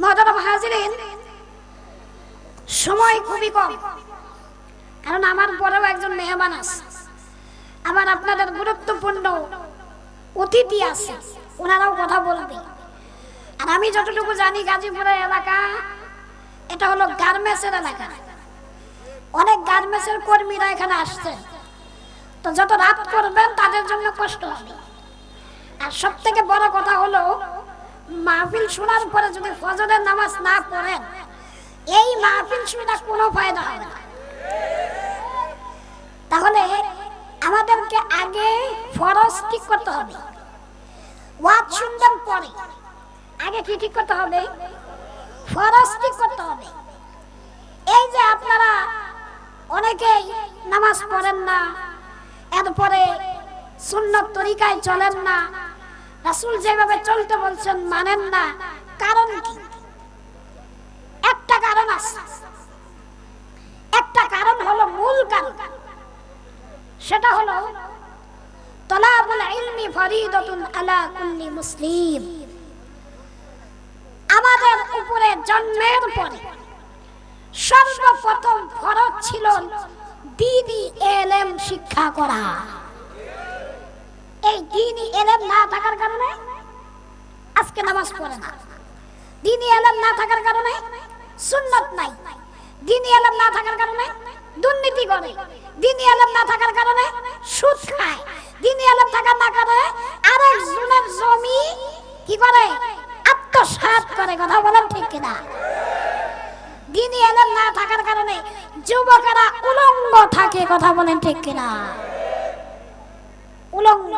মহতরম হাজিরিন সময় খুবই কম, কারণ আমার পরেও একজন মেহমান আছে। আবার আপনাদের গুরুত্বপূর্ণ অতিথি আছে, ওনারাও কথা বলবে। আর আমি যতটুকু জানি গাজীপুরের এলাকা, এটা হলো গার্মেন্টসের এলাকা। অনেক গার্মেন্টসের কর্মীরা এখানে আসছে তো যত রাত করবেন, তাদের জন্য কষ্ট হবে। আর সব থেকে বড় কথা হলো মাহফিল শোনার পরে যদি ফজরের নামাজ না পড়েন, এই মাহফিল শুনে কোনো ফায়দা হবে না। তাহলে আমাদেরকে আগে ফরজ ঠিক করতে হবে। ওয়াজ শুনবেন পরে। আগে কি ঠিক করতে হবে? ফরজ ঠিক করতে হবে। এই যে আপনারা অনেকেই নামাজ পড়েন না, এরপরে সুন্নত তরিকায় চলেন না রাসূল যেভাবে চলতে বলছেন মানেন না। কারণ কি? একটা কারণ আছে। একটা কারণ হলো মূল কারণ। সেটা হলো, তলাবুল ইলমি ফরিদাতুন আলা কুল্লি মুসলিম। আমাদের উপরে জন্মের পরে সর্বপ্রথম ফরজ ছিল দিদি এলেম শিক্ষা করা। এই দিনই এলেম না থাকার কারণে? আজকে নামাজ পড়ে না। দিনই এলেম না থাকার কারণে? সুন্নত নাই। দিনই এলেম না থাকার কারণে? দুর্নীতি করে। দিনই এলেম না থাকার কারণে? সুদ খায়। দিনই এলেম থাকার না কারণে আরেক জনের জমি কি করে? আত্মসাৎ করে। কথা বলেন ঠিক কিনা? দিনই এলেম না থাকার কারণে যুবকেরা উলঙ্গ থাকে। কথা বলেন ঠিক কিনা? উলঙ্গ।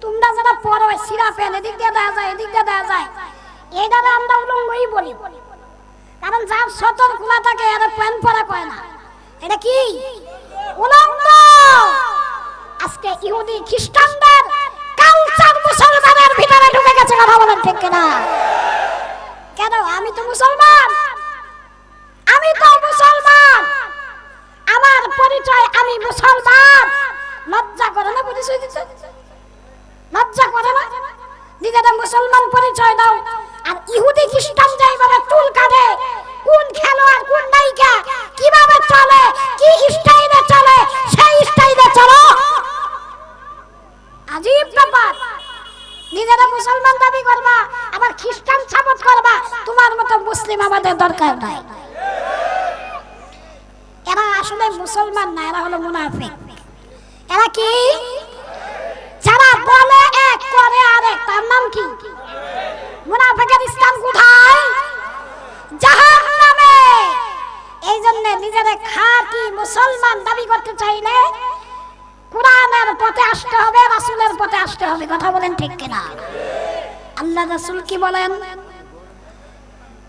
তোমরা যারা পড়ো সিরা পেন, এদিক দিয়ে দেওয়া যায়, এদিক দিয়ে দেওয়া যায়। এইটারে আমরা উলঙ্গই বলি। কারণ যার সতর খোলা থাকে, এর প্যান পরা কয় না। এটা কি? উলঙ্গ! আজকে ইহুদি খ্রিস্টানদের কালচার মুসলমানের ভিতরে ঢুকে গেছে, কথা বলেন ঠিক কিনা? কেন? আমি তো মুসলমান। আমি তো মুসলমান। আমার পরিচয় আমি মুসলমান। লজ্জা করে না পরিচয় দিতে লজ্জা করে না? নিজেরা মুসলমান পরিচয় দাও। আর ইহুদি খ্রিস্টান যেভাবে চুল কাটে, কোন খেলোয়াড়, কোন নায়িকা, কীভাবে চলে, কি স্টাইলে চলে, সেই স্টাইলে চলো। আজীব ব্যাপার। নিজেরা মুসলমান দাবি করবা, আবার খ্রিস্টান সাপোর্ট করবা, তোমার মতো মুসলিম আমাদের দরকার নাই। রাসূল কি বলেন?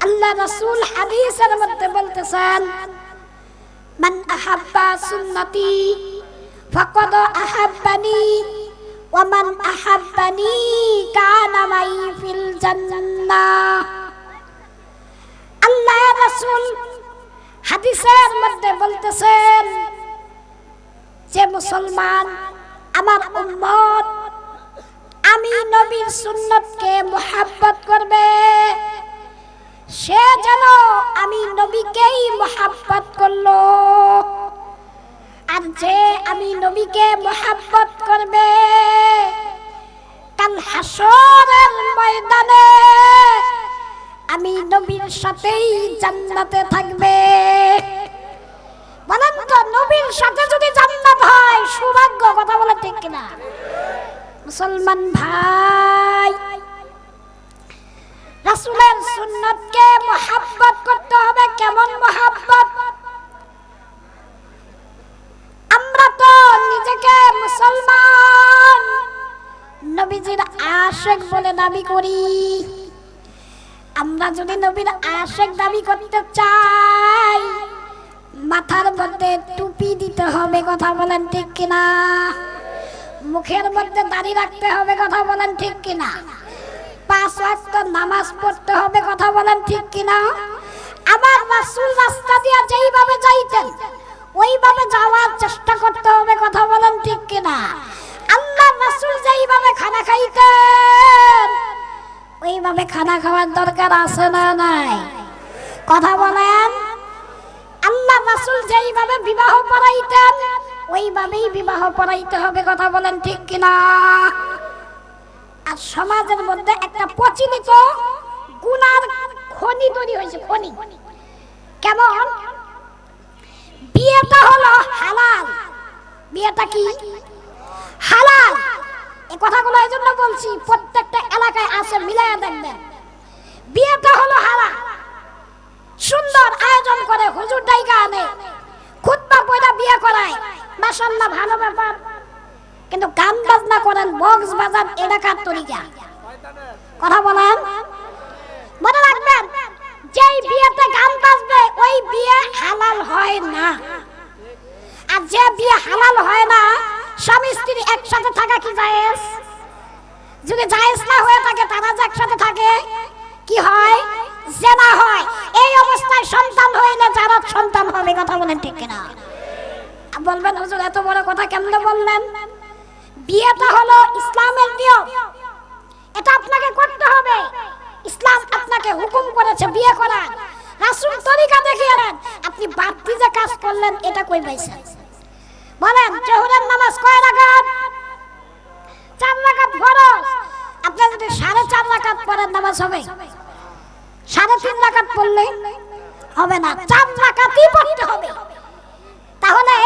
আল্লাহ রাসূল হাদিসের মধ্যে বলতেছেন, মান আহাব্বা সুন্নতি, ফাকাদ আহাব্বানি, ওয়া মান আহাব্বানি কানা মাই ফিল জান্নাহ। আল্লাহ রাসূল হাদিসের মধ্যে বলতেছেন, যে মুসলমান আমার উম্মত আমি নবীর সুন্নতকে মোহাব্বত করবে। সে যেন আমি নবীকেই মোহাব্বত করল। আর যে আমি নবীকে মোহাব্বত করবে, কাল হাসরের ময়দানে আমি নবীর সাথেই জান্নাতে থাকবে। বলেন তো, নবীর সাথে যদি জান্নাত হয়, সৌভাগ্য কথা বলে ঠিক কিনা? মুসলমান ভাই, রাসূলের সুন্নতকে মোহাব্বত করতে হবে, কেমন মোহাব্বত? আমরা তো নিজেকে মুসলমান, নবীজির আশেক বলে দাবি করি। আমরা যদি নবীর আশেক দাবি করতে চাই, মাথার মধ্যে টুপি দিতে হবে, কথা বলেন ঠিক কিনা? মুখের মধ্যে দাড়ি রাখতে হবে কথা বলেন ঠিক কিনা? পাঁচ ওয়াক্ত নামাজ পড়তে হবে কথা বলেন ঠিক কিনা? আমার রাসূল রাস্তা দিয়ে যেইভাবে যাইতেন, ওইভাবে যাওয়ার চেষ্টা করতে হবে কথা বলেন ঠিক কিনা? আল্লাহ রাসূল যেইভাবে খানা খাইতেন, ওইভাবে খানা খাওয়ার দরকার আছে না নাই? কথা বলেন, আল্লাহ রাসূল যেইভাবে বিবাহ পড়াইতেন ওইভাবেই বিবাহ পড়াইতে হবে, কথা বলেন ঠিক কিনা? আর সমাজের মধ্যে একটা প্রচলিত গুনার খনি তৈরি হয়েছে, খনি। কেমন? বিয়েটা হলো হালাল। বিয়েটা কি? হালাল। এই কথাগুলো এই জন্য বলছি, প্রত্যেকটা এলাকায় আছে, মিলাইয়া দেখবেন। বিয়েটা হলো হালাল। সুন্দর আয়োজন করে, হুজুর ডাইকা আনে, খুতবা পয়দা বিয়ে করায়। মাশাআল্লাহ ভালো ব্যাপার। কিন্তু গান বাজনা করেন, বক্স বাজান এটা কার তরিকা। কথা বলেন? মনে রাখবেন, যেই বিয়েতে গান বাজবে, ওই বিয়ে হালাল হয় না। আর যে বিয়ে হালাল হয় না, স্বামী স্ত্রী একসাথে থাকা কি জায়েজ? যদি জায়েজ না হয়ে থাকে, তারা যে একসাথে থাকে, কি হয়? জেনা হয়। এই অবস্থায় সন্তান হইলে যারা সন্তান হবে, কথা বলেন ঠিক কিনা? বলবেন, হুজুর, এত বড় কথা কেমনে বললেন? বিয়েটা হলো ইসলামের নিয়ম। এটা আপনাকে করতে হবে। ইসলাম আপনাকে হুকুম করেছে বিয়ে করার। রাসূল তরিকা দেখিয়ে দেন। আপনি বাড়তি যে কাজ করলেন, এটা কই পাইছেন? বলেন, জোহরের নামাজ কয় রাকাত? চার রাকাত ফরজ। আপনি যদি সাড়ে চার রাকাত পড়েন, নামাজ হবে? সাড়ে তিন রাকাত পড়লে হবে না। চার রাকাতই পড়তে হবে। তাহলে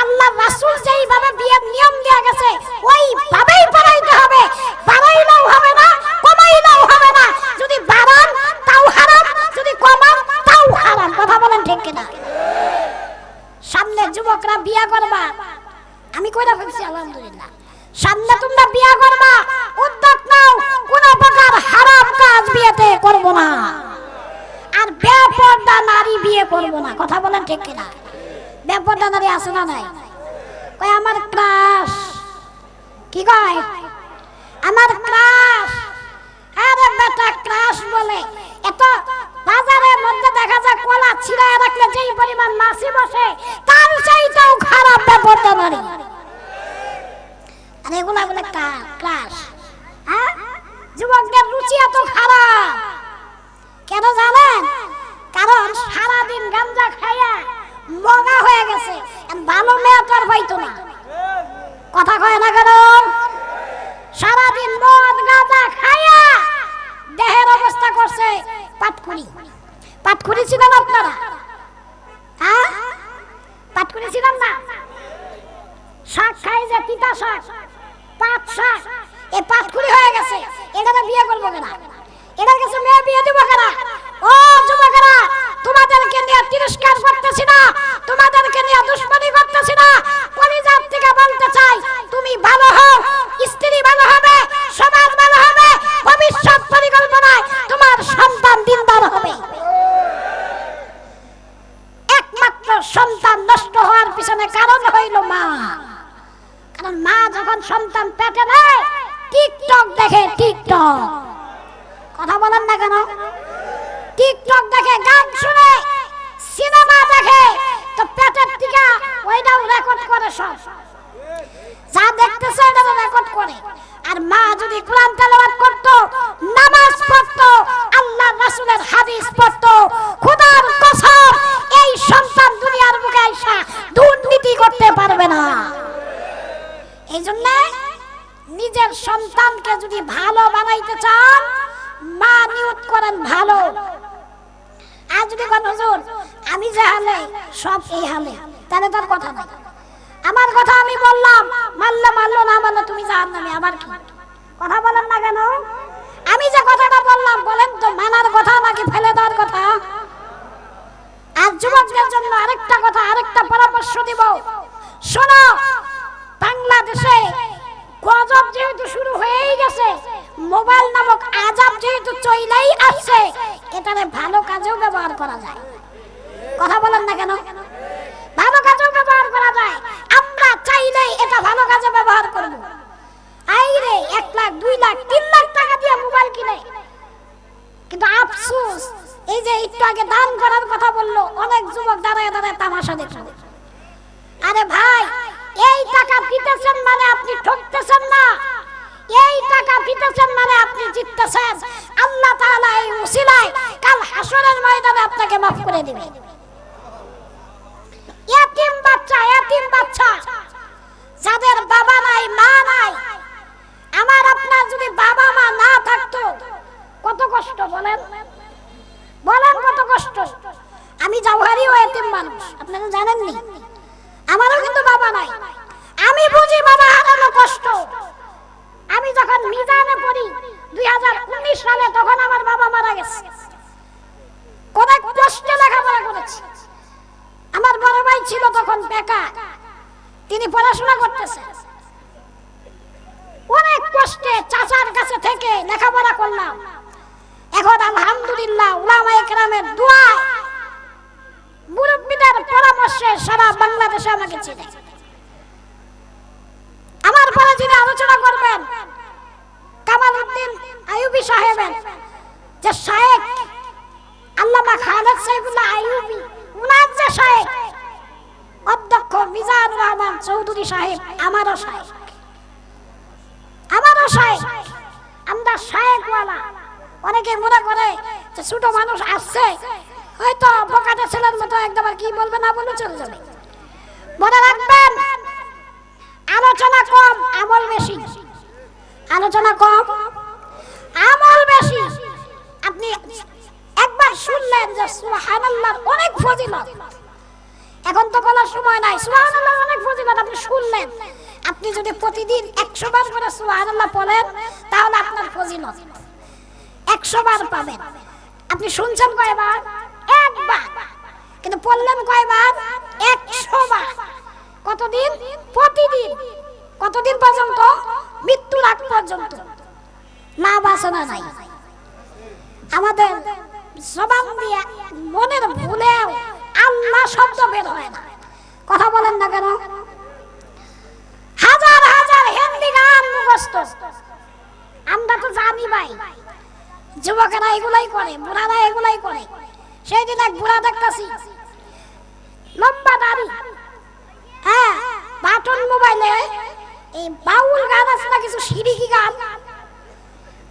আল্লাহ রাসূল যেইভাবে বিয়ের নিয়ম দেয়া গেছে, ওইভাবেই পড়াইতে হবে। বাড়াইলেও হবে না, কমাইলেও হবে না। যদি বাড়ান তাও হারাম, যদি কমান তাও হারাম। কথা বলেন ঠিক কিনা? সামনে যুবকরা বিয়া করবা। আমি কইরা ফেলছি, আলহামদুলিল্লাহ। সামনে তোমরা বিয়া করবা, উদ্যোগ নাও, কোন প্রকার হারাম কাজ বিয়েতে করব না। আর বেপর্দা নারী বিয়ে করব না। কথা বলেন ঠিক কিনা? বেপর্দা নারী আছে না নাই? কয়, আমার ক্রাশ। কি কয়? আমার ক্রাশ। আরে বেটা, ক্রাশ বলে। এত বাজারের মধ্যে দেখা যায় কলা ছিড়ায় রাখলে যেই পরিমাণ মাছি বসে, তার চাইতেও খারাপ বেপর্দা নারী এগুলা বলে ক্রাশ। হ্যাঁ? যুবকদের রুচি এত খারাপ। কেন জানেন? কারণ সারাদিন গাঞ্জা খাইয়া মগা হয়ে গেছে। ভালো মেয়ে তো পাইতো না। কথা কয় না কেন? সারাদিন মদ, গাঁজা খাইয়া দেহের অবস্থা করছে পাটকুড়ি পাটকুড়ি ছিলেন আপনারা? হ্যাঁ? পাটকুড়ি ছিলেন না? শাক খাই যে তিতা শাক, পাট শাক, এ পাটকুড়ি হয়ে গেছে। এখানে বিয়ে করব কেনা? এটার কাছে মেয়ে বিয়ে দিব কেনা ও যুবকেরা তোমাদেরকে নিয়ে তিরস্কার করতেছি না তোমাদেরকে নিয়ে দুশ্মনী করতেছি না কলিজার থেকে বলতে চাই তুমি ভালো হও স্ত্রী ভালো হবে সমাজ ভালো হবে ভবিষ্যৎ পরিকল্পনায় তোমার সন্তান দিনদার হবে একমাত্র সন্তান নষ্ট হওয়ার পিছনে কারণ হইল মা কারণ মা যখন সন্তান পেটে নেয় টিকটক দেখে টিকটক কথা বলেন না কেন টিকটক দেখে গান শুনে সিনেমা দেখে তো পেটের টিকা ওইটাও রেকর্ড করে সব। যা দেখতেছে এটা রেকর্ড করে। আর মা যদি কোরআন তেলাওয়াত করত, নামাজ পড়ত আল্লাহ রাসূলের হাদিস পড়ত, খোদার কসম, এই সন্তান দুনিয়ার মুখে আইসা দুর্নীতি করতে পারবে না। এই নিজের সন্তানকে যদি ভালো বানাইতে চান, মা নিয়ত করেন ভালো। আর যদি কোন, হুজুর, আমি যে হালে, সব এই হালে, তাহলে তার কথা নাই। আমার কথা আমি বললাম। মারলে মারলো, না মারলে তুমি জাহান নামে আবার কি? কথা বলেন না কেন? আমি যে কথাটা বললাম, বলেন তো, মানার কথা নাকি ফেলে দেওয়ার কথা? আর যুবকদের জন্য আরেকটা কথা, আরেকটা পরামর্শ দিব। শোনো, বাংলাদেশে গজব যেহেতু শুরু হয়েই গেছে, মোবাইল নামক আজাব যেহেতু চইলাই আসছে, এটারে ভালো কাজেও ব্যবহার করা যায়। কথা বলেন না কেন ভালো কাজেও ব্যবহার করা যায় আমরা চাইলেই এটা ভালো কাজে ব্যবহার করব। আইরে এক লাখ, দুই লাখ, তিন লাখ টাকা দিয়ে মোবাইল কিনে। কিন্তু আফসোস, এই যে একটু আগে দান করার কথা বলল, অনেক যুবক দাঁড়ায় দাঁড়ায় তামাশা দেখছে আরে ভাই, এই টাকা দিতেছেন মানে আপনি ঠকতেছেন না। এই টাকা দিতেছেন মানে আপনি জিততেছেন। আল্লাহ তাআলা এই উসিলায় কাল হাসরের ময়দানে আপনাকে মাফ করে দিবে। ইয়াতিম বাচ্চা ইয়াতিম বাচ্চা। যাদের বাবা নাই, মা নাই, আমার আপনার যদি বাবা মা না থাকতো, কত কষ্ট বলেন? বলেন কত কষ্ট? আমি জওহারি ও এতিম মানুষ, আপনারা জানেননি? আমারও কিন্তু বাবা নাই। আমি বুঝি বাবা হারানো কষ্ট। আমি যখন মিজানে পড়ি, দুই হাজার উনিশ সালে তখন আমার বাবা মারা গেছে। অনেক কষ্টে লেখাপড়া করেছি। আমার বড় ভাই ছিল তখন বেকার। তিনি পড়াশোনা করতেছেন। অনেক কষ্টে চাচার কাছে থেকে লেখাপড়া করলাম। এখন আলহামদুলিল্লাহ উলামা একরামের দোয়া মুরব্বীদের পরামর্শে সারা বাংলাদেশে আমাকে চিনে। আমার পরে যিনি আলোচনা করবেন কামাল উদ্দিন আইয়ুবি সাহেবের যে শায়েক আল্লামা খালেদ সাইফুল্লাহ আইয়ুবি, উনার যে শায়েক অধ্যক্ষ মিজানুর রহমান চৌধুরী সাহেব, আমারও শায়েক আমারও শায়েক আমরা শায়েকওয়ালা অনেকে মনে করে যে ছোট মানুষ আসছে, হয়তো বোকাটা ছেলের মতো একদম কি বলবে না বলে চলে যাবে। মনে রাখবেন, আলোচনা কম, আমল বেশি। আলোচনা কম, আমল বেশি। আপনি একবার শুনলেন যে সুবহানাল্লাহ অনেক ফজিলত। এখন তো বলার সময় নাই। সুবহানাল্লাহ, অনেক ফজিলত আপনি শুনলেন। আপনি যদি প্রতিদিন একশো বার করে সুবহানাল্লাহ পড়েন, তাহলে আপনার ফজিলত। একশো বার পাবেন। আপনি শুনছেন কয়বার? একবার। কিন্তু পড়লেন কয়বার? একশো বার। কতদিন? প্রতিদিন। কতদিন পর্যন্ত? মৃত্যুর আগ পর্যন্ত। না বাসনা নাই। আমাদের জবান দিয়ে মনের ভুলেও আল্লাহ শব্দ বের হয় না। কথা বলেন না কেন? হাজার হাজার হিন্দি গান মুখস্থ। আমরা তো জানি ভাই, যুবকেরা এগুলাই করে, বুড়ারা এগুলাই করে। সেই দিন এক বুড়া দেখতেছি, লম্বা দাড়ি। হ্যাঁ বাটন মোবাইলে এই বাউল গান আছে না কিছু সিরিকি গান?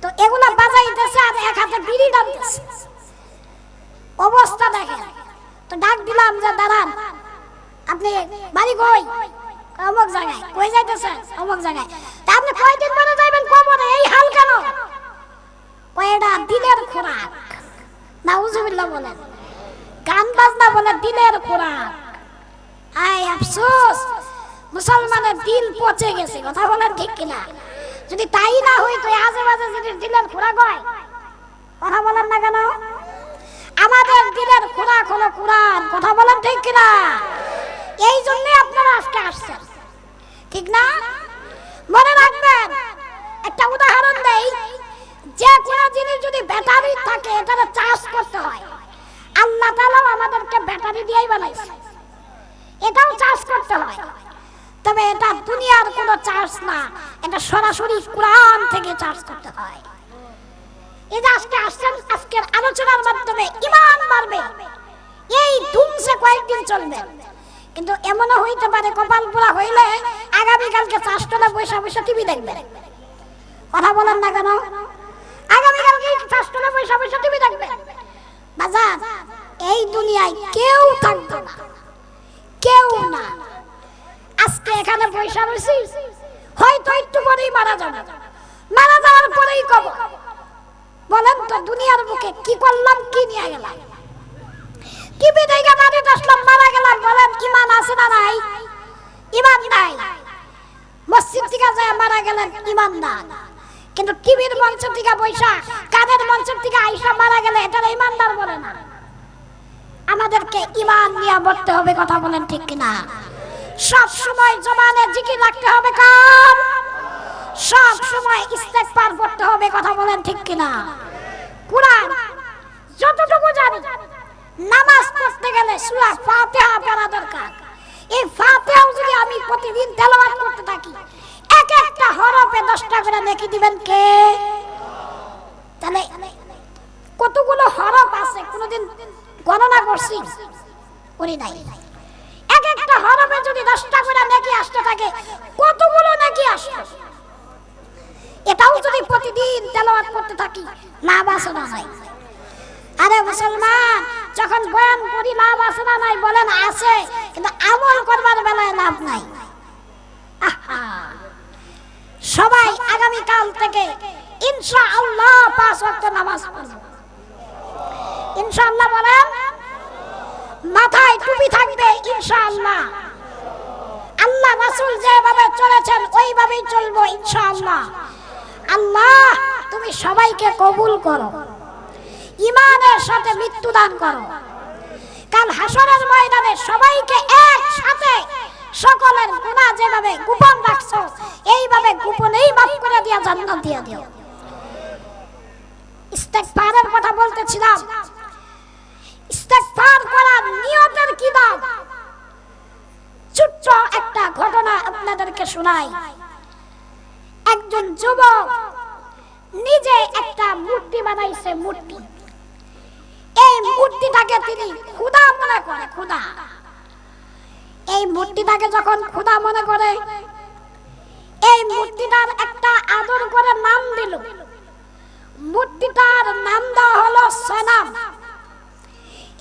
তো এগুলা বাজাইতেছে আর এক হাতে বিড়ি টানতেছে। অবস্থা দেখেন। তো ডাক দিলাম যে, দাঁড়ান। আপনি বাড়ি কই? অমুক জায়গায়। কই যাইতেছেন? অমুক জায়গায়। তা আপনি কয়দিন পরে যাইবেন কবরে? এই হাল কেন? কয়টা দিলের খোরাক। নাউজুবিল্লাহ বলেন। গান বাজনা বলে দিলের খোরাক। আয়, আফসোস। মুসলমানের দিল পচে গেছে, কথা বলেন ঠিক কিনা? যদি তাই না হইতো আজে বাজে যদি দিলের খোরাক হয়, কথা বলেন না কেন? আমাদের দিলের খোরাক হলো কোরআন, কথা বলেন ঠিক কিনা? এই জন্যই আপনারা আজকে আসছেন। ঠিক না? মনে রাখবেন, একটা উদাহরণ দেই। যে কোনো জিনিস যদি ব্যাটারি থাকে এটাকে চার্জ করতে হয়। আল্লাহ তাআলাও আমাদেরকে ব্যাটারি দিয়েই বানাইছে। এটাও চার্জ করতে হয়। তবে এটা দুনিয়ার কোনো চার্জ না, এটা সরাসরি কোরআন থেকে চার্জ করতে হয়। আলোচনার মাধ্যমে ইমান বাড়বে। এই ধুমসে কয়েকদিন চলবে। কিন্তু এমনও হইতে পারে, কপাল পোড়া হইলে আগামীকালকে চাষতলা বৈশা বৈশা টিভি দেখবে। কথা বলেন না কেন? আগামীকালকে চাষতলা বৈশা বৈশা টিভি দেখবে। বাজার, এই দুনিয়ায় কেউ থাকবে না। কেউ না। আজকে এখানে পয়সা রয়েছি হয়তো একটু পরেই মারা যাবে মারা যাওয়ার পরেই কব বলেন তো দুনিয়ার বুকে কি করলাম কি নিয়ে গেলাম কি বিদায়কে বাড়িতে আসলাম মারা গেলাম বলেন ইমান আছে না নাই ইমান নাই মসজিদ থেকে যায় মারা গেলেন ইমান না কিন্তু টিভির মঞ্চ থেকে বৈশা, কাদের মঞ্চ থেকে আইসা মারা গেলে এটা ইমানদার বলে না। আমাদেরকে ইমান নিয়ে বলতে হবে, কথা বলেন ঠিক কিনা? সব সময় জমানে জিকির রাখতে হবে কার? সব সময় ইস্তেগফার করতে হবে, কথা বলেন ঠিক কিনা? কুরআন, যতটুকু জানি, নামাজ পড়তে গেলে সূরা ফাতিহা পড়া দরকার। এই ফাতিহাও যদি আমি প্রতিদিন তেলাওয়াত করতে থাকি হরফে 10টা করে নেকি দিবেন কে? তাহলে কতগুলো হরফ আছে? কোনোদিন গণনা করছি? করি নাই। এক একটা হরফে যদি দশটা করে নাকি আসতে থাকে, কতগুলো নাকি আসতো এটাও যদি প্রতিদিন তেলাওয়াত করতে থাকি, লাভ আছে না নাই? আরে মুসলমান, যখন বয়ান করি, লাভ আছে না নাই? বলেন, আছে। কিন্তু আমল করবার বেলায় লাভ নাই। আহা! সবাই আগামী কাল থেকে ইনশাআল্লাহ পাঁচ ওয়াক্ত নামাজ পড়ব। ইনশাআল্লাহ বলেন, মাথায় টুপি থাকবে ইনশাআল্লাহ। আল্লাহ রাসূল যেভাবে চলেছেন, ওইভাবেই চলবো ইনশাআল্লাহ। আল্লাহ, তুমি সবাইকে কবুল করো। ইমানের সাথে মৃত্যু দান করো। কাল হাসরের ময়দানে সবাইকে একসাথে সকলের গুনাহ যেভাবে গোপন রাখছো, এইভাবে গোপনেই মাফ করে দিয়া জান্নাত দিয়া দিও। ইস্তেগফারের কথা বলতেছিলাম। ইস্তেগফার করার নিয়তের কি দাম? ছোট্ট একটা ঘটনা আপনাদেরকে শোনাই। একজন যুবক নিজে একটা মূর্তি বানাইছে, মূর্তি। এই মূর্তিটাকে তিনি খুদা মনে করে খুদা এই মূর্তিটাকে যখন খুদা মনে করে, এই মূর্তিটার একটা আদর করে নাম দিল। মূর্তিটার নাম দেওয়া হলো সনাম।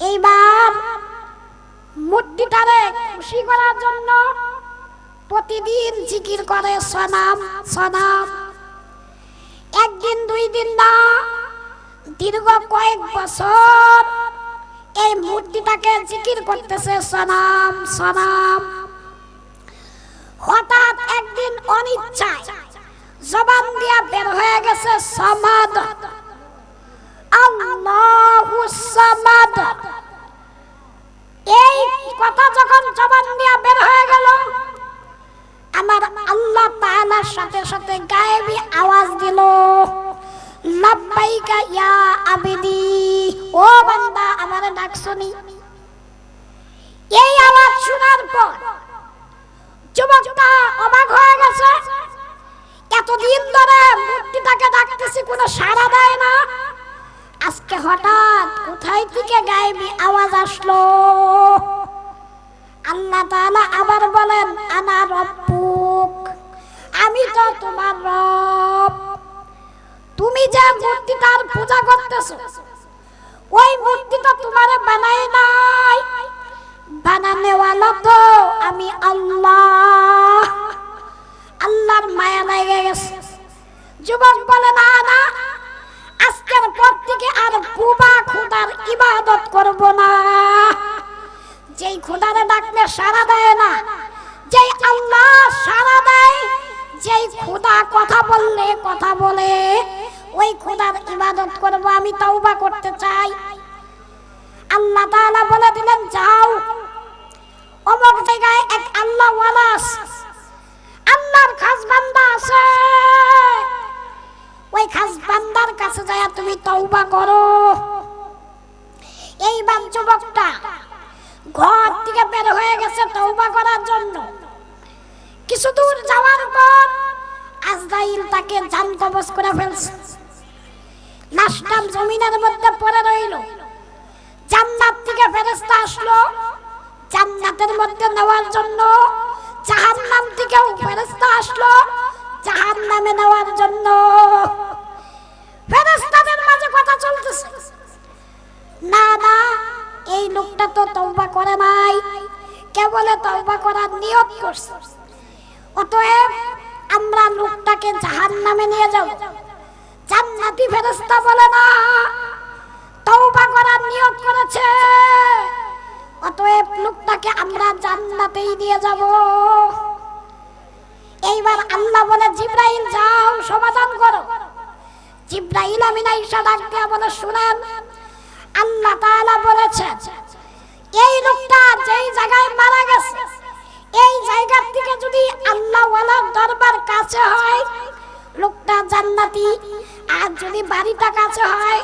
এইবার মূর্তিটারে খুশি করার জন্য প্রতিদিন জিকির করে সনাম সনাম। একদিন দুই দিন না, দীর্ঘ কয়েক বছর এই মূর্তিটাকে জিকির করতেছে সনাম সনাম হঠাৎ একদিন অনিচ্ছায় জবান দিয়া বের হয়ে গেছে, সমাদ। আল্লাহু সমাদ। এই কথা যখন জবান দিয়া বের হয়ে গেল, আমার আল্লাহ তাআলার সাথে সাথে গায়েবী আওয়াজ দিল। ও আমার এই শোনার অবাক হয়ে গেছে। ধরে মূর্তিটাকে ডাকতেছি, কোনো সাড়া দেয় না। আজকে হঠাৎ কোথায় থেকে গায়েবী আওয়াজ আসলো? আল্লাহ আবার বলেন আমি তো তোমার রব। তুমি যে মূর্তিটার পূজা করতেছো, ওই মূর্তিটা তোমারে বানাই নাই। বানানে ওয়ালা তো আমি আল্লাহ, আল্লাহর মায়া লেগে গেছে। যুবক বলে, না না, আজকের পর থেকে আর বুবা খোদার ইবাদত করব না। যেই খোদারে ডাকলে সারা দেয় না, যেই আল্লাহ সারা দেয়, যেই খোদা কথা বললে কথা বলে ওই খোদার ইবাদত করব, আমি তওবা করতে চাই। আল্লাহ তাআলা বলে দিলেন, যাও। অমুক জায়গায় এক আল্লাহ ওয়ালা আছে। আল্লাহর খাস বান্দা আছে। ওই খাস বান্দার কাছে যায় তুমি তওবা করো। এইবার যুবকটা ঘর থেকে বের হয়ে গেছে তওবা করার জন্য। কিছু দূর যাওয়ার পর আজরাইল তাকে জান কবজ করে ফেলছে। লাশটা জমিনের মধ্যে পড়ে রইল। জান্নাত থেকে ফেরেশতা আসলো। জান্নাতের মধ্যে নেওয়ার জন্য জাহান্নাম থেকেও ফেরেশতা আসলো। জাহান্নামে নেওয়ার জন্য ফেরেশতাদের মাঝে কথা চলতেছে। না না, এই লোকটা তো তওবা করে নাই। কেবলে তওবা করার নিয়ত করছে। অতএব আমরা লোকটাকে জাহান্নামে নিয়ে যাব। জান্নাতি ফেরেশতা বলে না। তওবা করার নিয়ত করেছে। অতএব লোকটাকে আমরা জান্নাতেই নিয়ে যাব। এইবার আল্লাহ বলে, জিব্রাইল যাও, সমাধান করো। জিব্রাইল আমিনা ঈশা ডাক দিয়া বলে, শুনেন, আল্লাহ তাআলা বলেছেন, এই লোকটা যেই জায়গায় মারা গেছে, এই জায়গার থেকে যদি আল্লাহ দরবার কাছে হয় লোকটা জান্নাতি। আর যদি বাড়িটা কাছে হয়,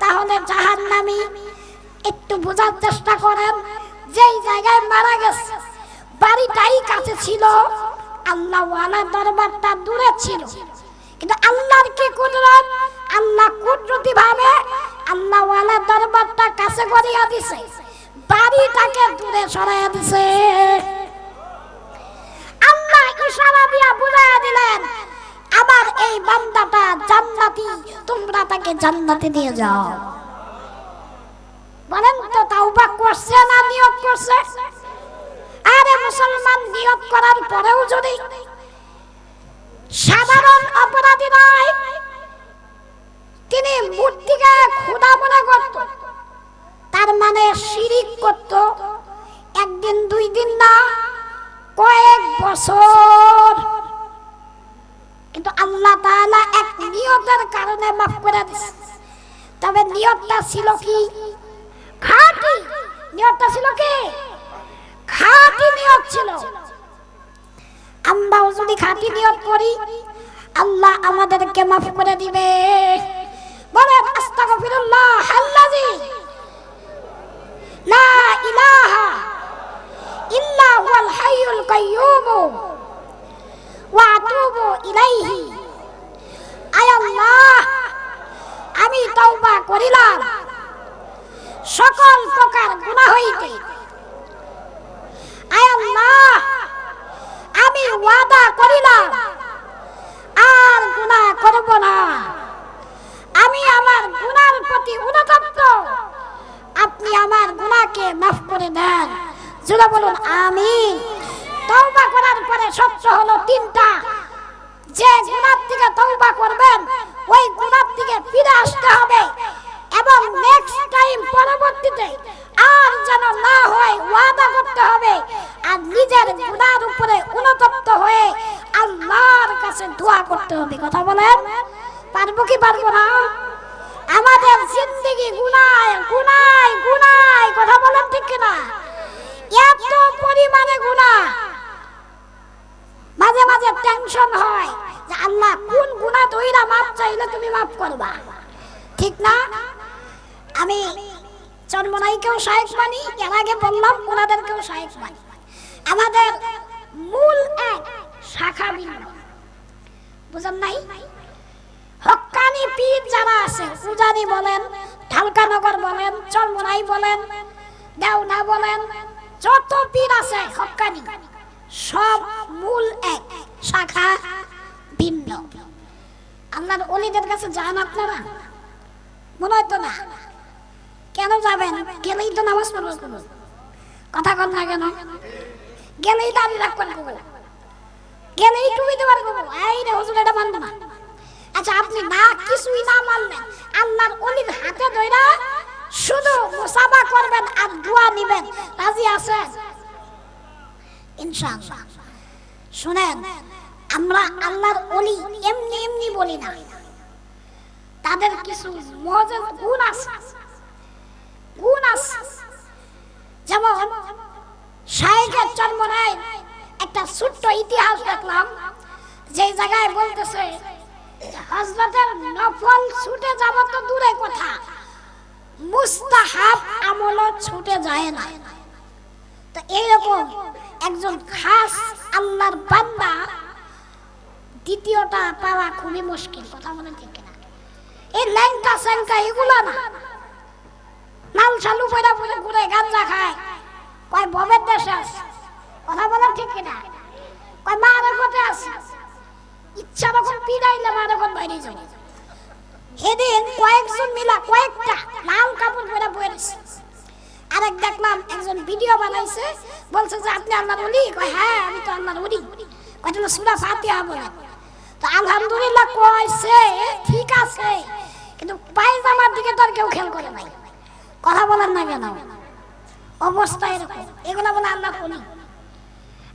তাহলে জাহান্নামী। একটু বোঝার চেষ্টা করেন, যেই জায়গায় মারা গেছে, বাড়িটাই কাছে ছিল। আল্লাহ ওয়ালার দরবারটা দূরে ছিল। কিন্তু আল্লাহর কি কুদরত? আল্লাহ কুদরতি ভাবে আল্লাহ ওয়ালার দরবারটা কাছে করিয়া দিছে। বাড়িটাকে দূরে সরাইয়া দিছে। আল্লাহ ইশারা দিয়া বুঝাইয়া দিলেন আমার এই বান্দাটা জান্নাতি, তোমরা তাকে জান্নাতে দিয়ে যাও। বলেন তো, তাওবা করছে না নিয়ত করছে? আরে মুসলমান নিয়ত করার পরেও যদি সাধারণ অপরাধী নয়, তিনি মূর্তিকে খোদা মনে করত, তার মানে শিরিক করত, একদিন দুই দিন না, কয়েক বছর কিন্তু আল্লাহ তাআলা এক নিয়তের কারণে মাফ করে দিছে। তবে নিয়তটা ছিল কি? খাঁটি। নিয়তটা ছিল কি? খাঁটি নিয়ত ছিল। আমরাও যদি খাঁটি নিয়ত করি, আল্লাহ আমাদেরকে মাফ করে দিবে। বলেন, আস্তাগফিরুল্লাহ আল্লাযী লা ইলাহা ইল্লা হুয়াল হাইয়ুল কাইয়্যুম ওয়া আতুবু ইলাইহি আয় আল্লাহ, আমি তওবা করিলাম। সকল প্রকার গুনাহ হইতে। আয় আল্লাহ, আমি ওয়াদা করিলাম। আর গুনাহ করব না। আমি আমার গুনার প্রতি অনুতপ্ত। আপনি আমার গুনাহকে মাফ করে দেন। জোরে বলুন, আমিন। তওবা করার পরে সত্য হলো তিনটা। যে গুনার থেকে তওবা করবেন, ওই গুনার থেকে ফিরে আসতে হবে। এবং নেক্সট টাইম পরবর্তীতে আর যেন না হয় ওয়াদা করতে হবে আর নিজের গুনার উপরে অনুতপ্ত হয়ে আল্লাহর কাছে দোয়া করতে হবে। কথা বলেন? পারব কি পারব না আমাদের জিন্দগি গুনায় গুনায় গুনায় কথা বলেন ঠিক কিনা এত পরিমাণে গুনাহ মাঝে মাঝে টেনশন হয় যে আল্লাহ কোন গুনাহ দইরা মাপ চাইলে তুমি মাফ করবা ঠিক না আমি চন্মনাইকেও শায়েক মানি এর আগে বললাম ওনাদেরকেও শায়েক মানি আমাদের মূল এক শাখা ভিন্ন বুঝেন নাই হক্কানি পীর যারা আছে উজানি বলেন ঢালকানগর বলেন চরমনাই বলেন দেওনা বলেন যত পীর আছে হক্কানি সব মূল এক, শাখা ভিন্ন। আল্লাহর অলিদের কাছে যান আপনারা? মনে হতো না। কেন যাবেন? গেলেই তো নামাজ পড়ব কথা কন না কেন? গেলেই দাবি রাখবেন কবো গেলেই টুবি দেবার কবো এই রে হুজুর, এটা মানবে না। আচ্ছা আপনি না, কিছুই না মানলেন। আল্লাহর অলির হাতে ধইরা শুধু মুসাফা করবেন আর দোয়া নিবেন। রাজি আছেন? ইনশাআল্লাহ। শুনেন, আমরা আল্লাহর অলি এমনি এমনি বলি না। তাদের কিছু মজেজ গুণ আছে। গুণ আছে। যেমন শায়েখের জন্ম নেয়, একটা ছোট্ট ইতিহাস দেখলাম, যে জায়গায় বলতেছে হজরতের নফল ছুটে যাব তো দূরে কথা, মুস্তাহাব আমলও ছুটে যায় না। তো এইরকম একজন খাস আল্লাহর বান্দা দ্বিতীয়টা পাওয়া খুবই মুশকিল, কথা বলে ঠিক না এই ল্যাংটা, স্যাংটা এগুলো না। লাল শালু পয়দা পয়দা ঘুরে গাঞ্জা খায়। কয়, ববের দেশে আছে কথা বলে ঠিক না কয়, মা রেখতে আছে ইচ্ছা যখন পিড়াইলে মা রেখত বাইরে যাবে। সেদিন কয়েকজন মিলা কয়েকটা লাল কাপড় পরে বয়ে আরেক দেখলাম একজন ভিডিও বানাইছে, বলছে যে আপনি আল্লাহর ওলি? কয় হ্যাঁ আমি তো আল্লাহর ওলি। কয়, তাহলে সূরা ফাতিহা বলেন তো আলহামদুলিল্লাহ কইছে, ঠিক আছে, কিন্তু পায়জামার দিকে তো আর কেউ খেয়াল করে নাই। কথা বলেন না কেন? অবস্থা এরকম। এগুলা বলে আল্লাহ ওলি।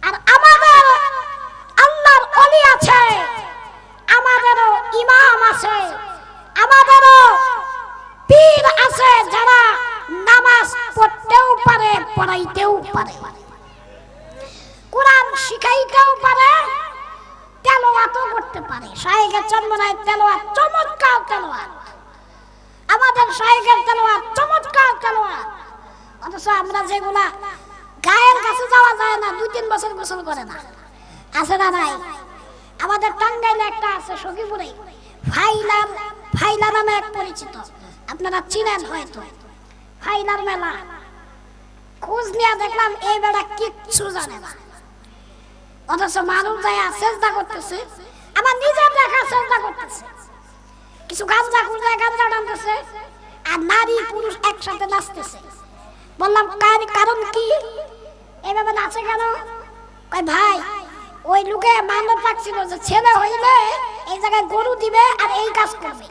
আর আমাদের আল্লাহর ওলি আছে। আমাদেরও ইমাম আছে। আমাদেরও পীর আছে যারা পড়াইতেও পারে। কোরআন শিখাইতেও পারে, তেলাওয়াতও করতে পারে। শাহেখের চন্মনায় তেলাওয়াত, চমৎকার তেলাওয়াত। আমাদের শাহেখের তেলাওয়াত, চমৎকার তেলাওয়াত। অথচ আমরা যেগুলা গায়ের কাছে যাওয়া যায় না, দুই তিন বছর গোসল করে না। আছে না নাই? আমাদের টাঙ্গাইলে একটা আছে, সখীপুরে। ফাইলার ফাইলা নামে এক পরিচিত। আপনারা চিনেন হয়তো। ফাইলার মেলা। খোঁজ নিয়ে দেখলাম এই বেড়া কিচ্ছু জানে না। অথচ মানুষ যায় চেষ্টা করতেছে আমার নিজের দেখার চেষ্টা করতেছে। কিছু গাঞ্জা খুঁজে গাঞ্জা টানতেছে, আর নারী পুরুষ একসাথে নাচতেছে। বললাম, কার- কারণ কি? এভাবে নাচে কেন? কয়, ভাই, ওই লোকে মানত রাখছিল যে ছেলে হইলে এই জায়গায় গরু দিবে আর এই কাজ করবে।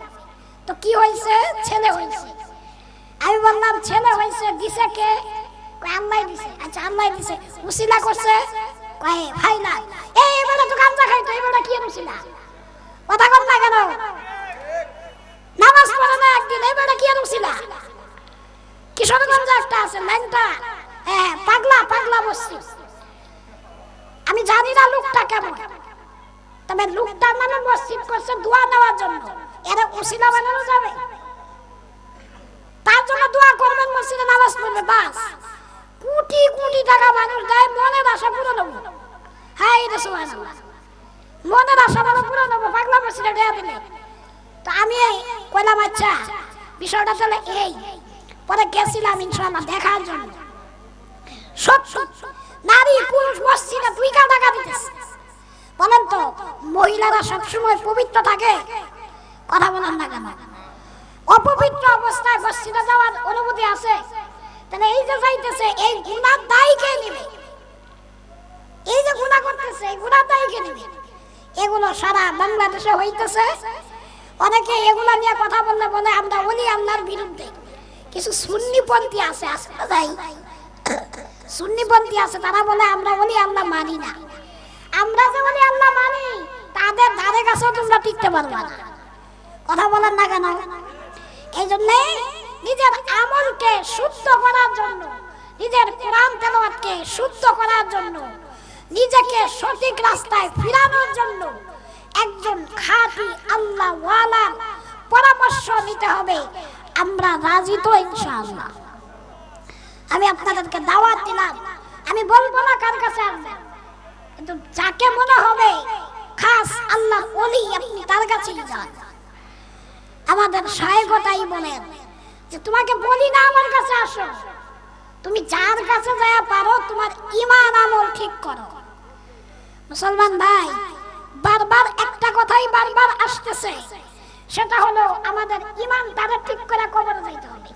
তো কি হয়েছে ছেলে হয়েছে আমি বললাম, ছেলে হয়েছে দিছে কে? আল্লাহ দিছে আচ্ছা আল্লাহ দিছে উসিলা করছে, কয় ভাই না এই খাইতো এবারে কি উসিলা কথা কম না কেন? নামাজ পড়ে না একদিন, এবারে কি উসিলা কিশোরগঞ্জে একটা আছে হ্যাঁ পাগলা পাগলা আমি জানি না লোকটা কেমন। তবে লোকটার নামে মসজিদ করছে দোয়া নেওয়ার জন্য। এরা উসিলা বানানো যাবে। তার জন্য দোয়া করবেন মসজিদে নামাজ পড়বে, বাস। কোটি কোটি টাকা মানুষ দেয়, মনের আশা পুরো নেব হ্যাঁ এটা সময় মনের আশা মানে পুরো নেব পাগলা মসজিদে দেয়া দিলে। তো আমি কইলাম আচ্ছা বিষয়টা তাহলে এই। পরে গেছিলাম ইনশাআল্লাহ দেখার জন্য। সত্য নারী পুরুষ মসজিদে দুই টাকা দিতেছে। বলেন তো, মহিলারা সবসময় পবিত্র থাকে? কথা বলেন না কেন? অপবিত্র অবস্থায় মসজিদে যাওয়ার অনুমতি আছে? তাহলে এই যে যাইতেছে, এই গুনার দায়ী কে নেবে? এই যে গুনাহ করতেছে, এই গুনার দায়ী কে নেবে? এগুলো সারা বাংলাদেশে হইতেছে। অনেকে এগুলা নিয়ে কথা বললে বলে, আমরা ওলি আল্লাহর বিরুদ্ধে। কিছু সুন্নিপন্থী আছে আসলে যাই সুন্নিপন্থী আছে, তারা বলে, আমরা ওলি আল্লাহ মানি না। আমরা যে ওলি আল্লাহ মানি, তাদের ধারে কাছেও তোমরা টিকতে পারবে না। কথা বলেন না কেন? এই জন্যে নিজের আমলকে শুদ্ধ করার জন্য, নিজের কোরআন তেলাওয়াতকে শুদ্ধ করার জন্য, নিজেকে সঠিক রাস্তায় ফিরানোর জন্য একজন খাঁটি আল্লাহ ওয়ালার পরামর্শ নিতে হবে। আমরা রাজি তো ইনশাআল্লাহ। আমি আপনাদেরকে দাওয়াত দিলাম। আমি বলব না কার কাছে আসবেন কিন্তু যাকে মনে হবে, খাস আল্লাহ ওলি আপনি তার কাছেই যান। আমাদের সাহেবতাই বলেন যে তোমাকে বলি না আমার কাছে আসো। তুমি যার কাছে যা পারো, তোমার ইমান আমল ঠিক করো। মুসলমান ভাই, বারবার একটা কথাই বারবার আসতেছে। সেটা হলো, আমাদের ইমান তাদের ঠিক করে কবর যাইতে হবে।